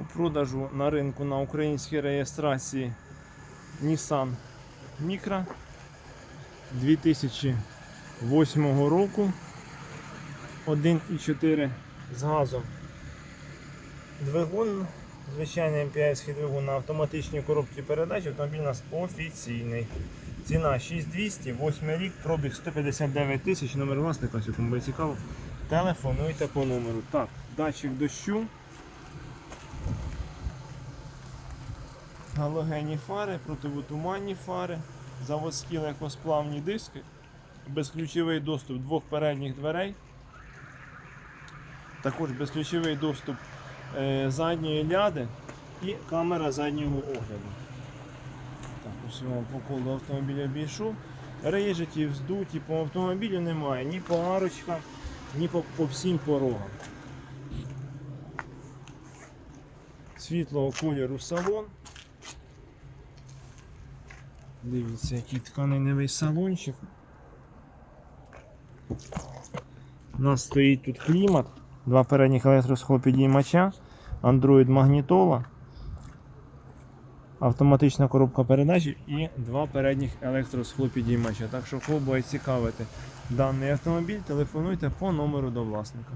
у продажу на ринку на українській реєстрації Nissan Micra 2008 року 1,4 з газом. Двигун, звичайний МПС двигун на автоматичній коробці передач. Автомобіль у нас офіційний. Ціна 6200, 8 рік, пробіг 159 тисяч, номер власника, ось кому буде цікаво. Телефонуйте по номеру. Так, датчик дощу. Галогенні фари, противотуманні фари, заводські легкосплавні диски, безключовий доступ двох передніх дверей. Також безключовий доступ е, задньої ляди і камера заднього огляду. Так, ось я вам по колу автомобіля обійшов. Рижаті, вздуті, по автомобілю немає ні по арочкам, ні по, по всім порогам. Світлого кольору салон. Дивіться, який тканиневий салончик. У нас стоїть тут клімат, два передніх електросхопідіймача, Android магнітола, автоматична коробка передач і два передніх електросхопідіймача. Так що кого буде цікавити даний автомобіль, телефонуйте по номеру до власника.